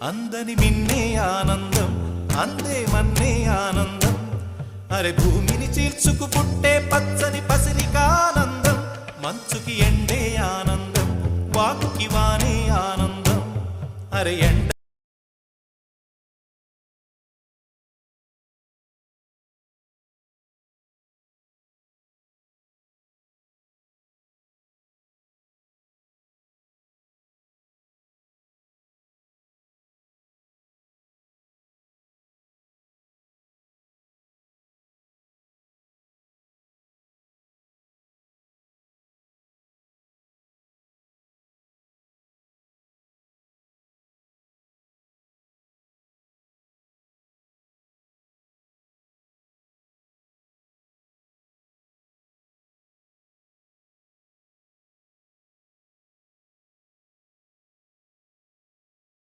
అందని మిన్నే ఆనందం అందే మన్నే ఆనందం. అరే భూమిని చీల్చుకు పుట్టే పచ్చని పసిరికానందం. మంచుకి ఎండే ఆనందం వాకుకి వానే ఆనందం. అరే ఎండ